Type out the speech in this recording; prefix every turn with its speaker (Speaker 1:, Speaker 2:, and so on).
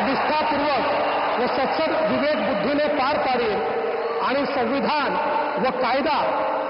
Speaker 1: निष्ठापूर्वक व सत्सद विवेक बुद्धीने पार पाडेल आणि संविधान व कायदा